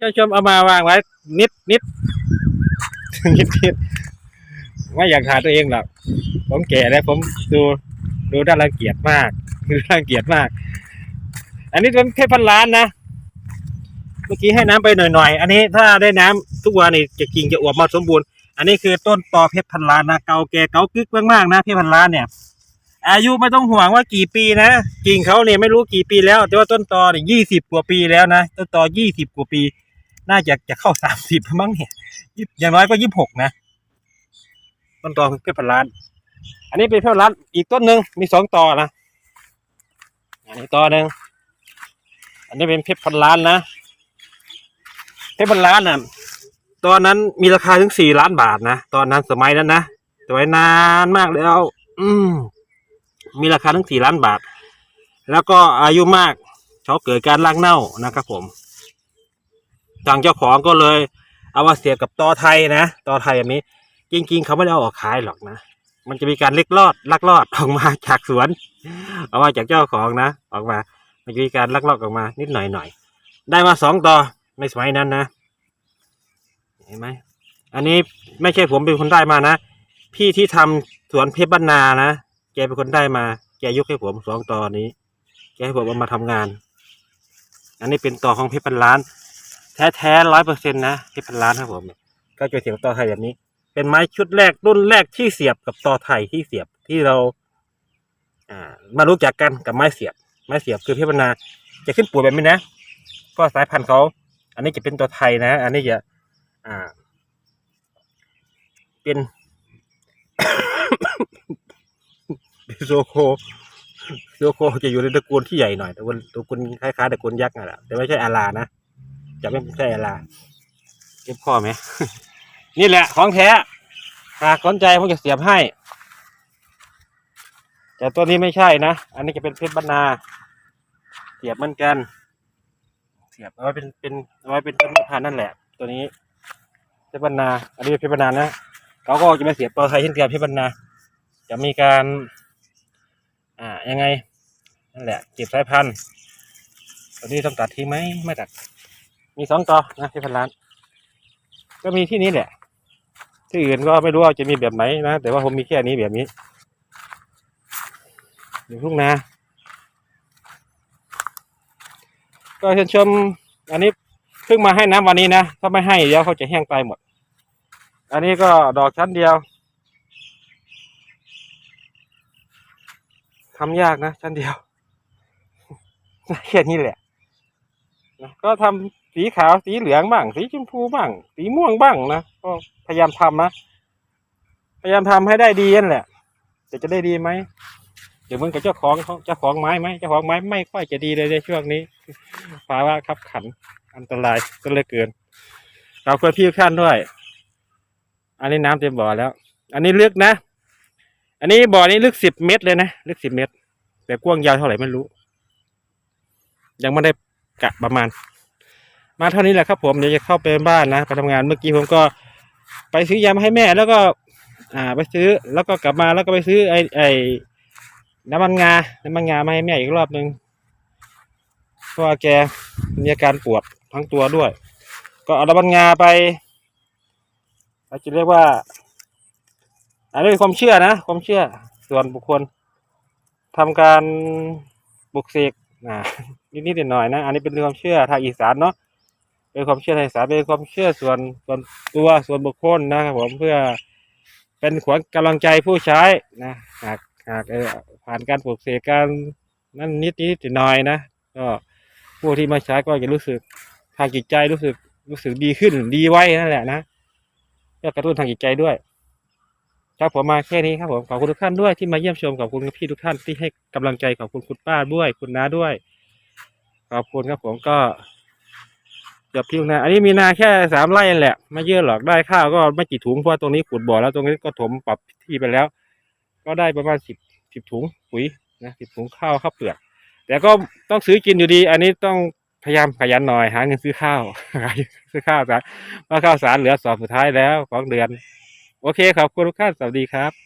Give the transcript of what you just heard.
ท่านชมเอามาวางไว้ นิดนิดนิดนิดไม่อยากถ่ายตัวเองหรอกผมแก่แล้วผมดูดูด้านรังเกียจมากดูรังเกียจมาก อันนี้เป็นเพชรพันล้านนะเมื่อกี้ให้น้ำไปหน่อยๆ อันนี้ถ้าได้น้ำทุกวันนี่จะกิ่งจะอวบมาสมบูรณ์ อันนี้คือต้นตอเพชรพันล้านนะเก่าแก่เก่ากึกมากๆนะเพชรพันล้านเนี่ย อายุไม่ต้องห่วงว่ากี่ปีนะกิ่งเขาเนี่ยไม่รู้กี่ปีแล้ว แต่ว่าต้นตอเนี่ยยี่สิบกว่าปีแล้วนะต้นตอยี่สิบกว่าปี น่าจะจะเข้าสามสิบมั้งเนี่ยยี่อย่างน้อยก็ยี่สิบหกนะต้นตอคือเพชรพันล้าน อันนี้เป็นเพชรพันล้านอีกต้นหนึ่งมีสองตอนะอันนี้ตอหนึ่งอันนี้เป็นเพชรพันล้านนะเพชรพันล้านน่ะตอนนั้นมีราคาถึงสี่ล้านบาทนะตอนนั้นสมัยนั้นนะสมัยนานมากแล้ว อืมมีราคาถึงสี่ล้านบาท แล้วก็อายุมากเขาเกิดการลากเน่านะครับผม ทางเจ้าของก็เลย เอามาเสียบกับตอไทยนะตอไทยแบบนี้ จริง ๆ เขาไม่ได้เอาออกขายหรอกนะ มันจะมีการเล็กลอดลักลอดออกมาจากสวนออกมาจากเจ้าของนะ ออกมา มันจะมีการลักลอบออกมานิดหน่อยหน่อยได้มาสองตอไม่สมัยนั้นนะ เห็นไหมอันนี้ไม่ใช่ผมเป็นคนได้มานะ พี่ที่ทำสวนเพชรบ้านนานะแกเป็นคนได้มา แกยกให้ผมสองตอนี้ แกให้ผมเอามาทำงาน อันนี้เป็นต่อของเพชรพันล้าน แท้แท้ร้อยเปอร์เซ็นต์นะเพชรพันล้านครับผมก็จะเสียบต่อไทยแบบนี้ เป็นไม้ชุดแรกรุ่นแรกที่เสียบกับต่อไทยที่เสียบที่เรา อ่า มารู้จักกันกับไม้เสียบ ไม้เสียบคือเพชรพันนาจะขึ้นปูแบบนี้นะ ก็สายพันธุ์เขา อันนี้จะเป็นตัวไทยนะ อันนี้จะ อ่า เป็นเป็นโซโคโซโคจะอยู่ในตระกูลที่ใหญ่หน่อยตระกูลตระกูลคล้ายๆตระกูลยักษ์นั่นแหละแต่ไม่ใช่อาลานะ จะไม่ใช่อาลาเก็บข้อไหม นี่แหละของแท้หากสนใจผมจะเสียบให้ แต่ตัวนี้ไม่ใช่นะ อันนี้จะเป็นเพชรบรรณา เสียบเหมือนกัน เสียบเอาไว้เป็นเป็นเอาไว้เป็นต้นมะพร้าวนั่นแหละ ตัวนี้เพชรบรรณา อันนี้เป็นเพชรบรรณานะเขาก็จะมาเสียบตัวไทยเช่นเดียวเพชรบรรณา จะมีการ อ่ายังไงนั่นแหละเก็บสายพันธุ์ตัวนี้ต้องตัดทิ้งไหมไม่ตัด มีสองต่อนะเพชรพันล้าน ก็มีที่นี้แหละ ที่อื่นก็ไม่รู้ว่าจะมีแบบไหนนะ แต่ว่าผมมีแค่นี้แบบนี้อยู่ทุ่งนาก็เชิญชม อันนี้เพิ่งมาให้น้ำวันนี้นะ ถ้าไม่ให้เดี๋ยวเขาจะแห้งตายหมด อันนี้ก็ดอกชั้นเดียวทำยากนะชั้นเดียวแค่นี้แหละนะก็ทำ สีขาวสีเหลืองบ้าง สีชมพูบ้าง สีม่วงบ้างนะก็พยายามทำนะพยายามทำให้ได้ดีนั่นแหละแต่จะได้ดีไหมเดี๋ยวมึงกับเจ้าของเจ้าของไม้ไหมเจ้าของไม้ไม่ค่อยจะดีเลยในช่วงนี้ภาวะขับขันอันตรายก็เลยเกินเราควรพี่ท่านด้วย อันนี้น้ำเต็มบ่อแล้ว อันนี้ลึกนะ อันนี้บ่อนี้ลึกสิบเมตรเลยนะลึกสิบเมตร แต่กว้างยาวเท่าไหร่ไม่รู้ ยังไม่ได้กะประมาณ มาเท่านี้แหละครับผมเดี๋ยวจะเข้าไปบ้านนะไปทำงานเมื่อกี้ผมก็ไปซื้อยามาให้แม่ แล้วก็ อ่า ไปซื้อ แล้วก็กลับมาแล้วก็ไปซื้อไอไอน้ำมันงา น้ำมันงามาให้แม่อีกรอบหนึ่งเพราะว่าแกมีอาการปวดทั้งตัวด้วย ก็เอาน้ำมันงาไปเราจจะเรียกว่าอันนี้เป็นความเชื่อนะ ความเชื่อส่วนบุคคลทำการบุกเสกนะนิดหน่อยนะ อันนี้เป็นความเชื่อทางอีสานเนาะ เป็นความเชื่อทางอีสาเป็นความเชื่อส่วนส่วนตัวส่วนบุคคลนะครับผมเพื่อเป็นขวัญกำลังใจผู้ใช้นะหากหากผ่านการปลูกเสกการนั่นนิดนิดหน่อยนะก็ผู้ที่มาใช้ก็จะรู้สึกทางจิตใจรู้สึกรู้สึกดีขึ้นดีไว้นั่นแหละนะเพื่อกระตุ้นทางจิตใจด้วย ครับผมมาแค่นี้ครับผมขอบคุณทุกท่านด้วยที่มาเยี่ยมชมขอบคุณพี่ทุกท่านที่ให้กำลังใจขอบคุณคุณป้าด้วย คุณน้าด้วย ขอบคุณครับผมก็ กือบพิวนาอันนี้มีนาแค่สามไร่นแหละ ไม่เยอะหรอกได้ข้าวก็ไม่กี่ถุงเพราะว่าตรงนี้ขุดบ่อแล้วตรงนี้ก็ถมปรับที่ไปแล้ว ก็ได้ประมาณสิบสิบถุงปุ๋ยนะสิบถุงข้าวข้าวเปลือกแต่ก็ต้องซื้อกินอยู่ดี อันนี้ต้องพยายามขยันหน่อยหาเงินซื้อข้าวซื้อข้าวสารเพราข้าวสารเหลือสอบสุดท้ายแล้วของเดือน โอเคขอบคุณทุกท่านสวัสดีครับ